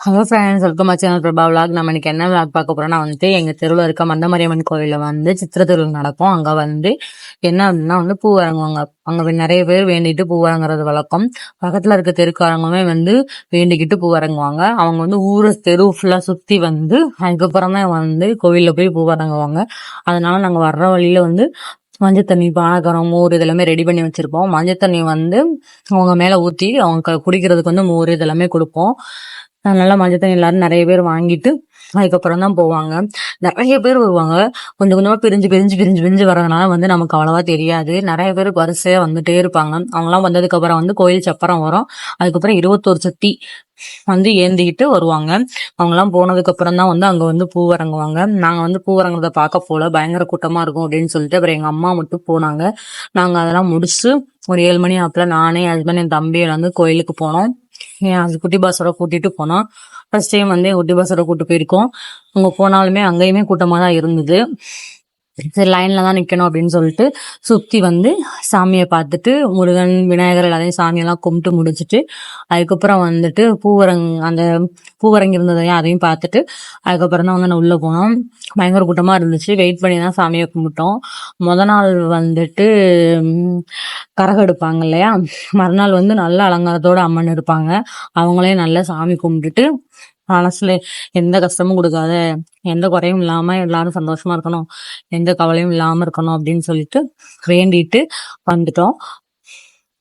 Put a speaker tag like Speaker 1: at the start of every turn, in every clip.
Speaker 1: Hello friends welcome my channel Prabha vlog நம்ம எனக்கு என்ன விளாக் பார்க்க போறோம்னா வந்துட்டு எங்கள் தெருவில் இருக்க மந்தமரியம்மன் கோயிலில் வந்து சித்திர திருவிழா நடக்கும். அங்கே வந்து என்ன அப்படின்னா வந்து பூ வழங்குவாங்க. அங்கே நிறைய பேர் வேண்டிட்டு பூ வழங்குறது வழக்கம். பக்கத்தில் இருக்க தெருக்காரங்களுமே வந்து வேண்டிக்கிட்டு பூ வழங்குவாங்க. அவங்க வந்து ஊரை தெரு ஃபுல்லாக சுற்றி வந்து அதுக்கப்புறம் தான் வந்து கோவில்ல போய் பூ வழங்குவாங்க. அதனால நாங்கள் வர்ற வழியில் வந்து மஞ்சள் தண்ணி பானகரம் மோர் இதெல்லாமே ரெடி பண்ணி வச்சுருப்போம். மஞ்சள் தண்ணி வந்து அவங்க மேலே ஊற்றி அவங்க க- குடிக்கிறதுக்கு வந்து மோர் இதெல்லாமே கொடுப்போம். நல்லா மஞ்சள் தண்ணி எல்லாரும் நிறைய பேர் வாங்கிட்டு அதுக்கப்புறம் தான் போவாங்க. நிறைய பேர் வருவாங்க. கொஞ்சம் கொஞ்சமா பிரிஞ்சு பிரிஞ்சு பிரிஞ்சு பிரிஞ்சு வரதுனால வந்து நமக்கு அவ்வளவா தெரியாது. நிறைய பேர் வரிசையா வந்துட்டே இருப்பாங்க. அவங்கலாம் வந்ததுக்கு அப்புறம் வந்து கோயில் சப்பரம் வரும். அதுக்கப்புறம் இருபத்தோரு சட்டி வந்து ஏந்திக்கிட்டு வருவாங்க. அவங்கலாம் போனதுக்கு அப்புறம் தான் வந்து அங்க வந்து பூ இறங்குவாங்க நாங்க வந்து பூ இறங்குறத பார்க்க போல பயங்கர கூட்டமா இருக்கும் அப்படின்னு சொல்லிட்டு அப்புறம் எங்க அம்மா மட்டும் போனாங்க. நாங்க அதெல்லாம் முடிச்சு ஒரு ஏழு மணி ஆப்பில் நானே ஹஸ்பண்ட் என் தம்பி வந்து கோயிலுக்கு போனோம். என் அது குட்டி பாஸோட கூட்டிட்டு போனோம் ஃபர்ஸ்ட் டைம் வந்து என் குட்டி பாஸோட கூட்டு போயிருக்கோம். அங்கே போனாலுமே அங்கேயுமே கூட்டமாக தான் இருந்தது. சரி லைன்ல தான் நிக்கணும் அப்படின்னு சொல்லிட்டு சுத்தி வந்து சாமியை பார்த்துட்டு முருகன் விநாயகர் எல்லாத்தையும் சாமியெல்லாம் கும்பிட்டு முடிச்சுட்டு அதுக்கப்புறம் வந்துட்டு பூவரங் அந்த பூவரங்கி இருந்ததையும் அதையும் பார்த்துட்டு அதுக்கப்புறம் தான் வந்து நான் உள்ள போனோம். பயங்கர கூட்டமா இருந்துச்சு. வெயிட் பண்ணி தான் சாமியை கும்பிட்டோம். முத நாள் வந்துட்டு கரகம் எடுப்பாங்க இல்லையா? மறுநாள் வந்து நல்ல அலங்காரத்தோட அம்மன் இருப்பாங்க அவங்களையும் நல்லா சாமி கும்பிட்டுட்டு மனசுல எந்த கஷ்டமும் கொடுக்காத எந்த குறையும் இல்லாம எல்லாரும் சந்தோஷமா இருக்கணும் எந்த கவலையும் இல்லாம இருக்கணும் அப்படின்னு சொல்லிட்டு வேண்டிட்டு வந்துட்டோம்.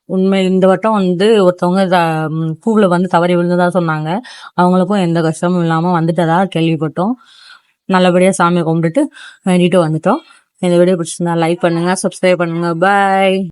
Speaker 1: உண்மை இந்த வட்டம் வந்து ஒருத்தவங்க த- பூவுல வந்து தவறி விழுந்ததா சொன்னாங்க. அவங்களுக்கும் எந்த கஷ்டமும் இல்லாம வந்துட்டதா கேள்விப்பட்டோம். நல்லபடியா சாமியை கும்பிட்டுட்டு வேண்டிட்டு வந்துட்டோம். இந்த வீடியோ பிடிச்சிருந்தா லைக் பண்ணுங்க சப்ஸ்கிரைப் பண்ணுங்க. பாய்